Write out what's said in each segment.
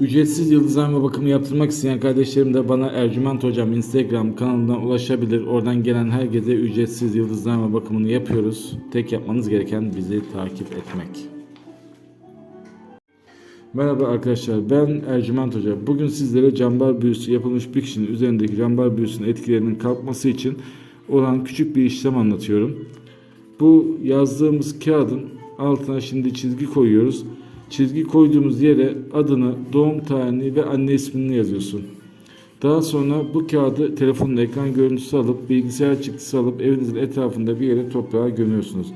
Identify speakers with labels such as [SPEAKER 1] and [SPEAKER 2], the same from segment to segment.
[SPEAKER 1] Ücretsiz yıldızlama bakımı yaptırmak isteyen kardeşlerim de bana Ercüment Hocam Instagram kanalından ulaşabilir. Oradan gelen herkese ücretsiz yıldızlama bakımını yapıyoruz. Tek yapmanız gereken bizi takip etmek. Merhaba arkadaşlar ben Ercüment Hoca. Bugün sizlere cambar büyüsü yapılmış bir kişinin üzerindeki cambar büyüsünün etkilerinin kalkması için olan küçük bir işlem anlatıyorum. Bu yazdığımız kağıdın altına şimdi çizgi koyuyoruz. Çizgi koyduğumuz yere adını, doğum tarihini ve anne ismini yazıyorsun. Daha sonra bu kağıdı telefonun ekran görüntüsü alıp bilgisayar çıktısı alıp evinizin etrafında bir yere toprağa gömüyorsunuz.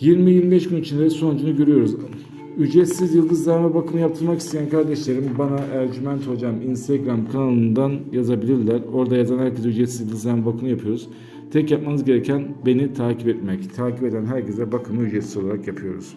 [SPEAKER 1] 20-25 gün içinde sonucunu görüyoruz. Ücretsiz yıldızlama bakımı yaptırmak isteyen kardeşlerim bana Ercüment Hocam Instagram kanalından yazabilirler. Orada yazan herkese ücretsiz yıldızlama bakımı yapıyoruz. Tek yapmanız gereken beni takip etmek. Takip eden herkese bakımı ücretsiz olarak yapıyoruz.